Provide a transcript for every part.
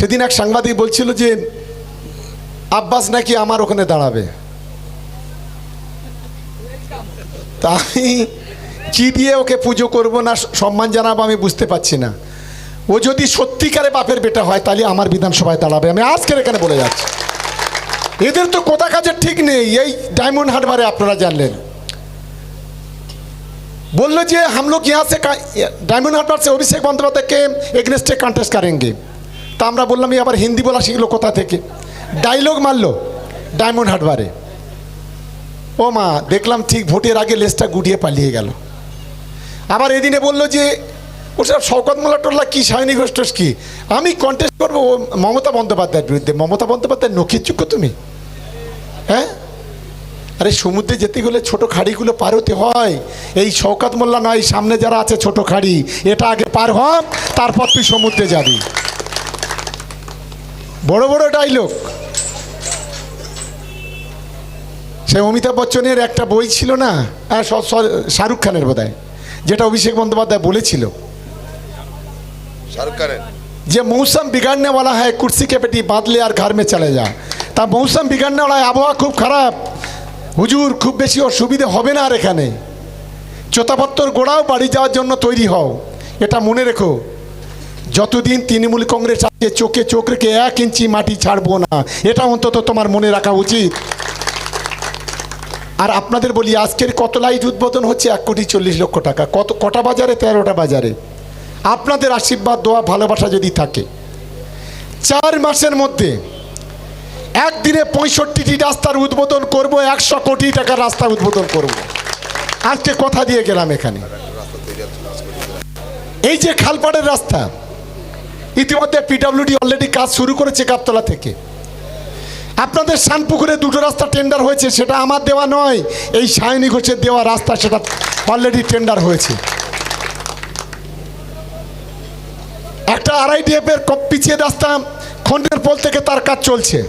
সেদিন এক সাংবাদিক বলছিল যে, আব্বাস নাকি আমার ওখানে দাঁড়াবে। তাই আমি কি দিয়ে ওকে পুজো করব না সম্মান জানাব আমি বুঝতে পারছি না। ও যদি সত্যিকারে বাপের বেটা হয়, তাহলে আমার বিধানসভায় দাঁড়াবে। আমি আজকের এখানে বলে যাচ্ছি। এদের তো কোথা কাজের ঠিক নেই, এই ডায়মন্ড হারবারে আপনারা জানলেন। বলল যে হামলো কি আছে ডায়মন্ড से সে অভিষেক से अभिषेक बंदोपाध्याय के एगनेस्ट कॉन्टेस्ट তা আমরা বললাম আবার হিন্দি বলা শিখলো কোথা থেকে? ডায়লগ মারলো ডায়মন্ড হারবারে। ও মা, দেখলাম ঠিক ভোটের আগে লেজটা গুটিয়ে পালিয়ে গেল। আবার এদিনে বলল যে ওসব শওকত মোল্লা টোল্লা কী, সায়নী ঘোষ কি? আমি কন্টেস্ট করব, ও মমতা বন্দ্যোপাধ্যায়ের বিরুদ্ধে। মমতা বন্দ্যোপাধ্যায় নখির তুমি? হ্যাঁ? আরে সমুদ্রে যেতে গেলে ছোট খাড়িগুলো পার হতে হয়। এই শওকাত মোল্লা নয়, সামনে যারা আছে ছোট খাড়ি, এটা আগে পার হ, তারপর তুই সমুদ্রে যাবি। বড় বড় ডাইলগ সে অমিতাভ বচ্চনের একটা বই ছিল না হ্যাঁ, স- স- শাহরুখ খানের বোধহয় যেটা অভিষেক বন্দ্যোপাধ্যায় বলেছিল শাহরুখ খানের যে মৌসুম बिगाड़ने वाला है कुर्सी के पेटी बांध ले আর ঘর মে চলে যা তা মৌসুম बिगाड़ने वाला है আবহাওয়া খুব খারাপ হুজুর খুব বেশি অসুবিধে হবে না আর এখানে চোতাপত্তর গোড়াও বাড়ি যাওয়ার জন্য তৈরি হও এটা মনে রেখো যতদিন তৃণমূল কংগ্রেস আছে, চোখে চোখ রেখে এক ইঞ্চি মাটি ছাড়বো না। এটা অন্তত তোমার মনে রাখা উচিত। আর আপনাদের বলি, আজকের কত লাইট উদ্বোধন হচ্ছে? এক কোটি চল্লিশ লক্ষ টাকা। কত, কটা বাজারে? তেরোটা বাজারে। আপনাদের আশীর্বাদ, দোয়া, ভালোবাসা যদি থাকে। চার মাসের মধ্যে একদিনে পঁয়ষট্টিটি রাস্তার উদ্বোধন করব, একশো কোটি টাকার রাস্তা উদ্বোধন করব। আজকে কথা দিয়ে গেলাম এখানে। এই যে খালপাড়ের রাস্তা ইতিমধ্যে পিডাব্লিউডি অলরেডি কাজ শুরু করেছে গাবতলা থেকে। আপনাদের শানপুকুরে দুটো রাস্তা টেন্ডার হয়েছে, সেটা আমার দেওয়া নয়, এই সায়নী ঘোষের দেওয়া রাস্তা সেটা অলরেডি টেন্ডার হয়েছে। একটা আরআইডিএফ এর ক- পিছিয়ে রাস্তা খন্ডের পোল থেকে তার কাজ চলছে।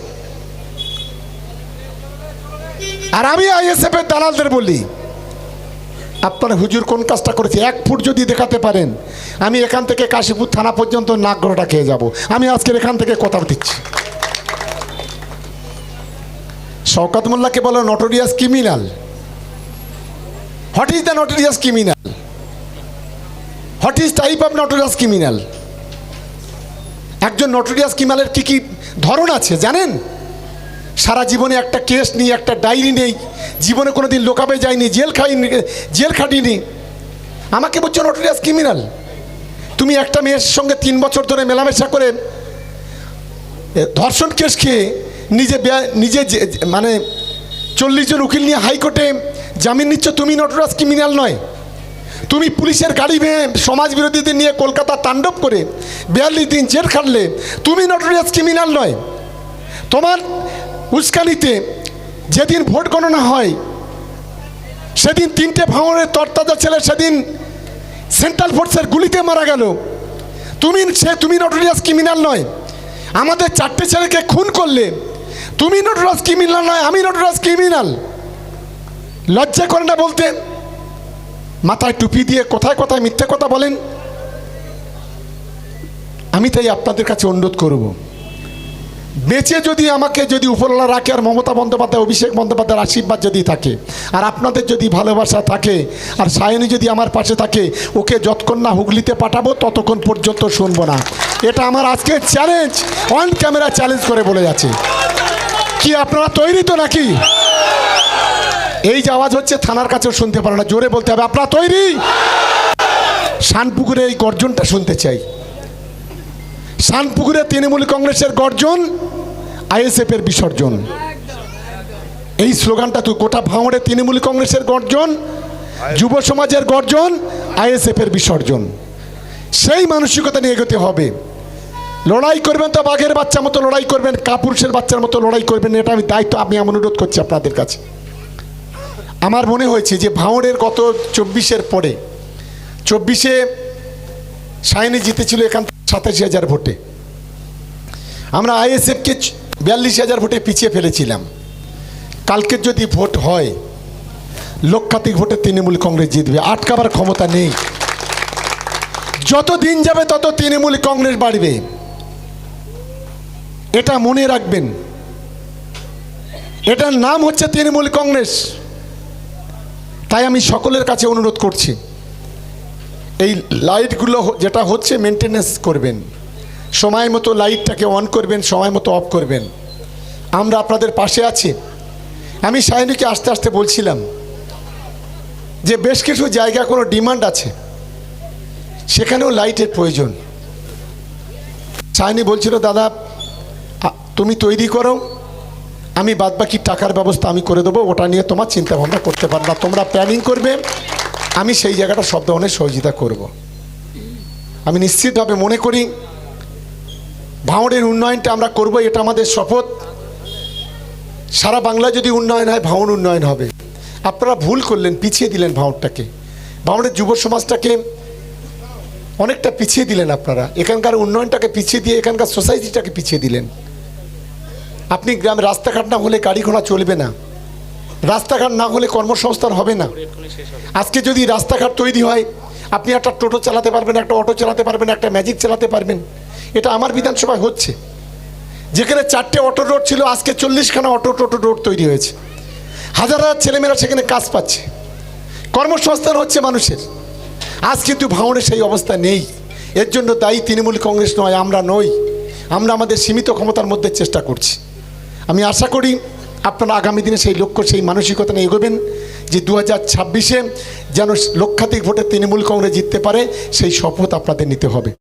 আর আমি আইএসএফ এর দালালদের বলি আপনার হুজুর কোন কাজটা করেছে? এক ফুট যদি দেখাতে পারেন, আমি এখান থেকে কাশীপুর থানা পর্যন্ত নাকগড়টা খেয়ে যাব। আমি আজকের এখান থেকে কথা দিচ্ছি। শওকত মোল্লাকে বলো notorious criminal what is the notorious criminal what is type of notorious criminal একজন নটোরিয়াস ক্রিমিনালের কী কী ধরন আছে, জানেন? সারা জীবনে একটা কেস নিয়ে একটা ডায়েরি নেই, জীবনে কোনো দিন লোকাবে যায়নি জেল খাইনি, জেল খাটিনি। আমাকে বলছো নটোরিয়াস ক্রিমিনাল তুমি একটা মেয়ের সঙ্গে তিন বছর ধরে মেলামেশা করে ধর্ষণ কেস খেয়ে নিজে নিজে মানে চল্লিশ জন উকিল নিয়ে হাইকোর্টে জামিন নিচ্ছ, তুমি নটরাজ ক্রিমিনাল নয়। তুমি পুলিশের গাড়ি ভেঙে সমাজ বিরোধীদের নিয়ে কলকাতা তাণ্ডব করে, বিয়াল্লিশ দিন জেল খাটলে, তুমি নটরিয়াস ক্রিমিনাল নয়। তোমার উস্কানিতে যেদিন ভোট গণনা হয়, সেদিন তিনটে ভাঙনের তরতাজা ছেলে সেদিন সেন্ট্রাল ফোর্সের গুলিতে মারা গেল। তুমি সে, তুমি নটরিয়াস ক্রিমিনাল নয়। আমাদের চারটে ছেলেকে খুন করলে, তুমি নটরাজ ক্রিমিনাল নয়, আমি নটরাজ ক্রিমিনাল লজ্জা করে না বলতে? মাথায় টুপি দিয়ে কোথায় কোথায় মিথ্যে কথা বলেন? আমি তাই আপনাদের কাছে অনুরোধ করব। বেঁচে যদি আমাকে যদি উপরওয়ালা রাখে আর মমতা বন্দ্যোপাধ্যায়, অভিষেক বন্দ্যোপাধ্যায়ের আশীর্বাদ যদি থাকে, আর আপনাদের যদি ভালোবাসা থাকে, আর সায়নী যদি আমার পাশে থাকে, ওকে যতক্ষণ না হুগলিতে পাঠাবো, ততক্ষণ পর্যন্ত শুনব না। এটা আমার আজকে চ্যালেঞ্জ অন ক্যামেরা চ্যালেঞ্জ করে বলে যাচ্ছে। কি আপনারা তৈরি তো নাকি? এই যে আওয়াজ হচ্ছে থানার কাছেও শুনতে পারে না, জোরে বলতে হবে, আপনারা তৈরি? শানপুকুরে এই গর্জনটা শুনতে চাই। শানপুকুরে তৃণমূল কংগ্রেসের গর্জন আইএসএফ এর বিসর্জন। এই স্লোগানটা তুই গোটা ভাঙড়ে তৃণমূল কংগ্রেসের গর্জন, যুব সমাজের গর্জন আইএসএফ এর বিসর্জন। সেই মানসিকতা নিয়ে এগোতে হবে। লড়াই করবেন তো বাঘের বাচ্চা মতো, লড়াই করবেন কাপুরুষের বাচ্চার মতো, লড়াই করবেন, এটা আমি দায়িত্ব, আমি আমি অনুরোধ করছি আপনাদের কাছে। আমার মনে হয়েছে যে ভাঙড়ের গত চব্বিশের পরে, চব্বিশে সাইনে জিতেছিল এখান থেকে সাতাশি হাজার ভোটে। আমরা আইএসএফকে বিয়াল্লিশ হাজার ভোটে পিছিয়ে ফেলেছিলাম। কালকের যদি ভোট হয়, লক্ষাধিক ভোটে তৃণমূল কংগ্রেস জিতবে। আটকাবার ক্ষমতা নেই। যত দিন যাবে, তত তৃণমূল কংগ্রেস বাড়বে। এটা মনে রাখবেন। এটার নাম হচ্ছে তৃণমূল কংগ্রেস। তাই আমি সকলের কাছে অনুরোধ করছি। এই লাইটগুলো যেটা হচ্ছে মেনটেনেন্স করবেন। সময় মতো লাইটটাকে অন করবেন, সময় মতো অফ করবেন। আমরা আপনাদের পাশে আছি। আমি সায়নীকে আস্তে আস্তে বলছিলাম যে বেশ কিছু জায়গা কোনো ডিমান্ড আছে। সেখানেও লাইটের প্রয়োজন। সায়নী বলছিল, দাদা তুমি তৈরি করো। আমি বাদবাকি টাকার ব্যবস্থা আমি করে দেবো। ওটা নিয়ে তোমার চিন্তা ভাবনা করতে পারো না তোমরা প্ল্যানিং করবে। আমি সেই জায়গাটা সব ধরনের সহযোগিতা করব। আমি নিশ্চিতভাবে মনে করি ভাঙড়ের উন্নয়নটা আমরা করব, এটা আমাদের শপথ। সারা বাংলা যদি উন্নয়ন হয় ভাঙড় উন্নয়ন হবে। আপনারা ভুল করলেন, পিছিয়ে দিলেন ভাঙড়টাকে ভাঙড়ের যুব সমাজটাকে অনেকটা পিছিয়ে দিলেন আপনারা। এখানকার উন্নয়নটাকে পিছিয়ে দিয়ে এখানকার সোসাইটিটাকে পিছিয়ে দিলেন। আপনি গ্রামে রাস্তাঘাট না হলে গাড়ি ঘোড়া চলবে না। রাস্তাঘাট না হলে কর্মসংস্থান হবে না। আজকে যদি রাস্তাঘাট তৈরি হয়, আপনি একটা টোটো চালাতে পারবেন, একটা অটো চালাতে পারবেন, একটা ম্যাজিক চালাতে পারবেন। এটা আমার বিধানসভায় হচ্ছে। যেখানে চারটে অটো রোড ছিল, আজকে চল্লিশখানা অটো টোটো রোড তৈরি হয়েছে। হাজার হাজার ছেলেমেয়েরা সেখানে কাজ পাচ্ছে। কর্মসংস্থান হচ্ছে মানুষের। আজ কিন্তু ভাঙড়ে সেই অবস্থা নেই। এর জন্য দায়ী তৃণমূল কংগ্রেস নয়, আমরা নই। আমরা আমাদের সীমিত ক্ষমতার মধ্যে চেষ্টা করছি। আমি আশা করি আপনারা আগামী দিনে সেই লক্ষ্য, সেই মানসিকতা নিয়ে এগোবেন যে দু হাজার ছাব্বিশে যেন লক্ষাধিক ভোটে তৃণমূল কংগ্রেস জিততে পারে, সেই শপথ আপনাদের নিতে হবে।